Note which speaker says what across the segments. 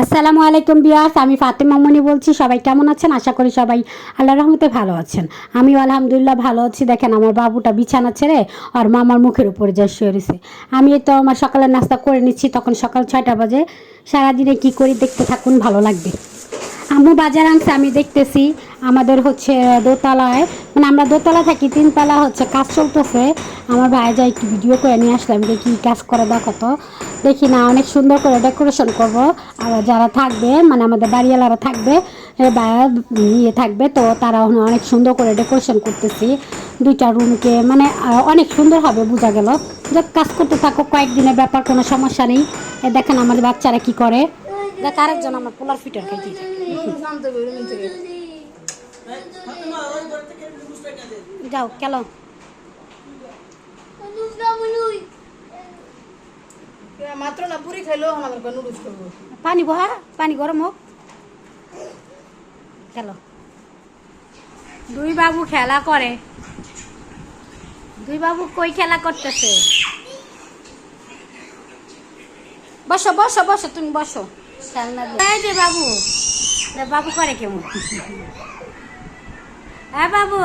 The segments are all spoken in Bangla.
Speaker 1: আসসালামু আলাইকুম বিয়াস আমি ফাতেমা মনি বলছি, সবাই কেমন আছেন? আশা করি সবাই আল্লাহ রহমতে ভালো আছেন। আমিও আলহামদুলিল্লাহ ভালো আছি। দেখেন আমার বাবুটা বিছানা ছেড়ে আর মামার মুখের উপরে যা শুয়ে রয়েছে। আমি তো আমার সকালের নাস্তা করে নিচ্ছি, তখন সকাল ছয়টা বাজে। সারাদিনে কি করি দেখতে থাকুন, ভালো লাগবে। আম্মু বাজার আনছে, আমি দেখতেছি আমাদের হচ্ছে দোতলায়। মানে আমরা দোতলা থাকি, তিনতলা হচ্ছে, কাজ চলতেছে। আমার ভাই যাই একটু ভিডিও করে নিয়ে আসলাম যে কী কাজ করে দেখো তো। দেখি না, অনেক সুন্দর করে ডেকোরেশন করব। আর যারা থাকবে মানে আমাদের বাড়িওয়ালারা থাকবে বা ইয়ে থাকবে, তো তারা অনেক সুন্দর করে ডেকোরেশন করতেছি। দুইটা রুমকে মানে অনেক সুন্দর হবে, বোঝা গেল। যে কাজ করতে থাকো, কয়েকদিনের ব্যাপার, কোনো সমস্যা নেই। দেখেন আমাদের বাচ্চারা কি করে। দেখ আরেকজন আমার পোলার ফিটার যাও কেন
Speaker 2: মাত্র না পুরি খাইলো আমাদের নুডলস করব।
Speaker 1: পানি বহা পানি গরম হোক। কেন দুই বাবু খেলা করে। দুই বাবু কই খেলা করতেছে? বসো বসো বসো, তুমি বসো। খেলনা। এই যে বাবু বাবু করে কেমন? হ্যাঁ বাবু।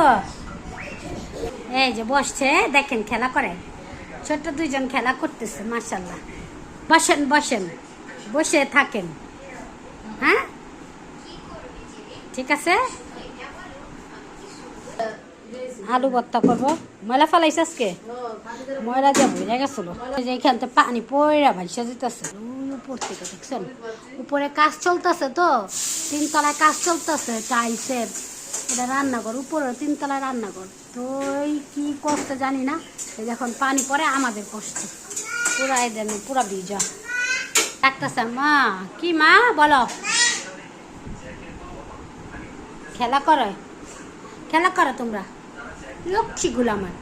Speaker 1: এই যে বসছে, দেখেন খেলা করে। ছোট্ট দুইজন খেলা করতেছে মার্শাল্লাহ বসেন বসেন। বসে থাকেন। হ্যাঁ? ঠিক আছে? আলু ভর্তা করব। ময়লা ফেলাইছে আজকে? ময়লা দিয়ে বুঝে গেছিল। যে এখান থেকে পানি পয়রা ভাইসা যেতেছে উপর দেখছেন? উপরে কাজ চলতেছে তো। তিনতলায় কাজ চলতেছে টাইসের এটা রান্নাঘর উপরে তিনতলায় রান্নাঘর। তো এই কি করতে জানি না। এই যখন পানি পড়ে, আমাদের কষ্ট। পুরা দেন, পুরা ভিজা। ডাকতেছে মা, কি মা, বলো। খেলা করে। খেলা করো তোমরা। লক্ষ্মীগুলো আমার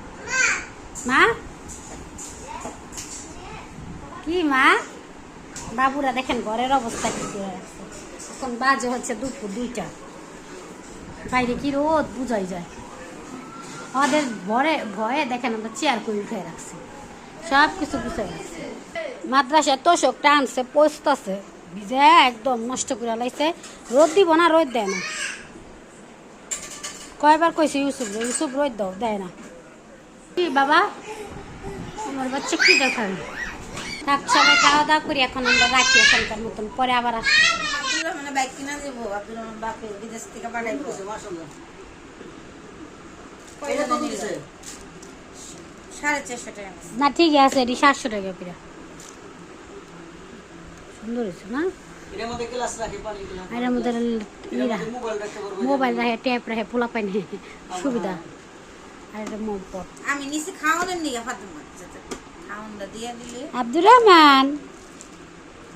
Speaker 1: মা? কি মা? বাবুরা দেখেন ঘরের অবস্থা কি এখন বাজে হচ্ছে দুপুর দুইটা। বাইরে কি রোদ, বুঝাই যায়। আমাদের ভরে, ভয়ে দেখেন আমরা চেয়ার করে উঠে রাখছি। সব কিছু গুছাই রাখছি মাদ্রাসায় তোষক টানছে পোস্তাছে ভিজে একদম নষ্ট করে লাইছে। রোদ দিব না রোদ দেয় না। কয়বার কইছে ইউসুফ রে? ইউসুফ রোদ দাও দেয় না। কি বাবা? আমার বাচ্চা কি দেখাবে থাক সবাই খাওয়া দাওয়া করি এখন আমরা রাখি এখনকার মতন পরে আবার আসি।
Speaker 2: বাইক কিনা দেবো আব্দুর রহমান বাপে বিদেশ থেকে পাঠাইবো কয়টা
Speaker 3: কত
Speaker 2: নিল?
Speaker 3: দিছে?
Speaker 2: সাড়ে চারশো টাকা
Speaker 1: না ঠিকই আছে এটি সাতশো টাকা পিরা সুন্দর হয়েছে না?
Speaker 3: এটার মধ্যে গ্লাস রাখি পানি গ্লাস
Speaker 1: আর এর মধ্যে ই রাখে
Speaker 3: মোবাইল রাখতে পারব
Speaker 1: মোবাইল রাখে ট্যাপ রাখে পোলা পাই সুবিধা। আর এটা মোবাইল
Speaker 2: আমি নিচে খাওয়ানোর নিয়ে ফাতেমা খাওয়ানটা দিয়ে দিলে।
Speaker 1: আব্দুর রহমান।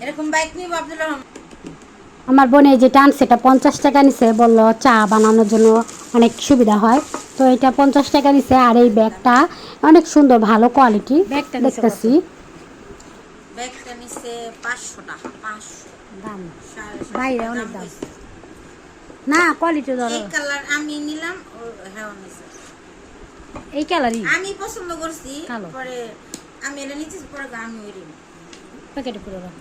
Speaker 2: এরকম বাইক নিব আব্দুর রহমান।
Speaker 1: আমার বোনে যে টান সেটা পঞ্চাশ টাকা নিছে বলল চা বানানোর জন্য অনেক সুবিধা হয়। তো এটা পঞ্চাশ টাকা নিছে আর এই ব্যাগটা অনেক সুন্দর ভালো কোয়ালিটি দেখতেছি।
Speaker 2: ব্যাগটা নিচে পাঁচশো টাকা পাঁচশো।
Speaker 1: দাম। বাইরে অনেক
Speaker 2: দাম।
Speaker 1: না কোয়ালিটি ধরো।
Speaker 2: এই কালার আমি নিলাম ও হ্যাঁ
Speaker 1: এই কালারই
Speaker 2: আমি পছন্দ করছি
Speaker 1: কালো।
Speaker 2: পরে আমি এটা নিচ্ছি পরে আমি ওই নিব।
Speaker 1: প্যাকেটে করে দাও।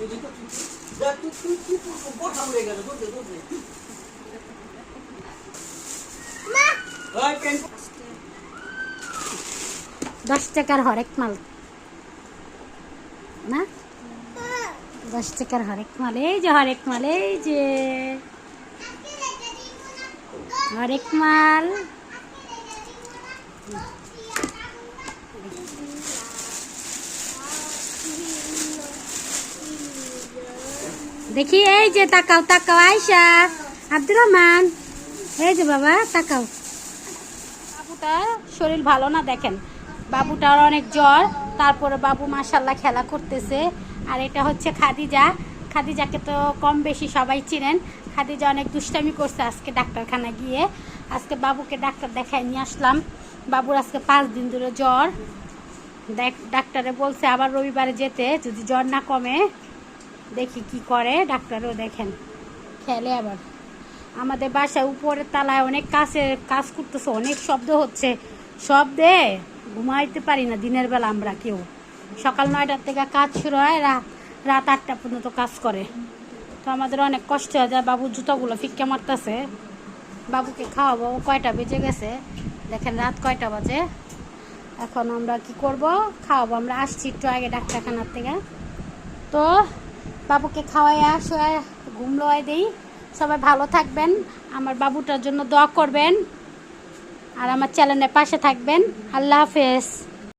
Speaker 3: এই যে তো তুই- দেখ তুই গেল
Speaker 1: দশ টাকার হরেক মাল। না? দশ টাকার হরেক মাল। এই যে হরেক মাল, এই যে। হরেক মাল। দেখি, এই যে তাকাও তাকাও আয়সা আব্দুর রহমান। এই যে বাবা, তাকাও। বাবুটা শরীর ভালো না, দেখেন। বাবুটার অনেক জ্বর, তারপরে বাবু মাসাল্লাহ খেলা করতেছে। আর এটা হচ্ছে খাদিজা। খাদিজাকে তো কম বেশি সবাই চিনেন। খাদিজা অনেক দুষ্টামি করছে আজকে ডাক্তারখানা গিয়ে। আজকে বাবুকে ডাক্তার দেখায় নিয়ে আসলাম। বাবুর আজকে পাঁচ দিন ধরে জ্বর। দেখ, ডাক্তারে বলছে আবার রবিবারে যেতে, যদি জ্বর না কমে, দেখি কি করে, ডাক্তারও দেখেন। খেলে আবার। আমাদের বাসায় উপরের তালায় অনেক কাছে কাজ করতেছে, অনেক শব্দ হচ্ছে। শব্দে ঘুমাইতে পারি না দিনের বেলা আমরা কেউ। সকাল নয়টার থেকে কাজ শুরু হয় রাত রাত আটটা পর্যন্ত কাজ করে। তো আমাদের অনেক কষ্ট হয়ে যায় বাবুর জুতোগুলো ফিক্কা মারতেছে। বাবুকে খাওয়াবো, ও কয়টা বেজে গেছে? দেখেন রাত কয়টা বাজে? এখন আমরা কি করব? খাওয়াবো, আমরা আসছি একটু আগে ডাক্তারখানার থেকে। তো বাবুকে খাওয়াই শোয়াই ঘুম লোয়াই দিই। সবাই ভালো থাকবেন, আমার বাবুটার জন্য দোয়া করবেন, আর আমার চ্যানেলের পাশে থাকবেন। আল্লাহ হাফেজ।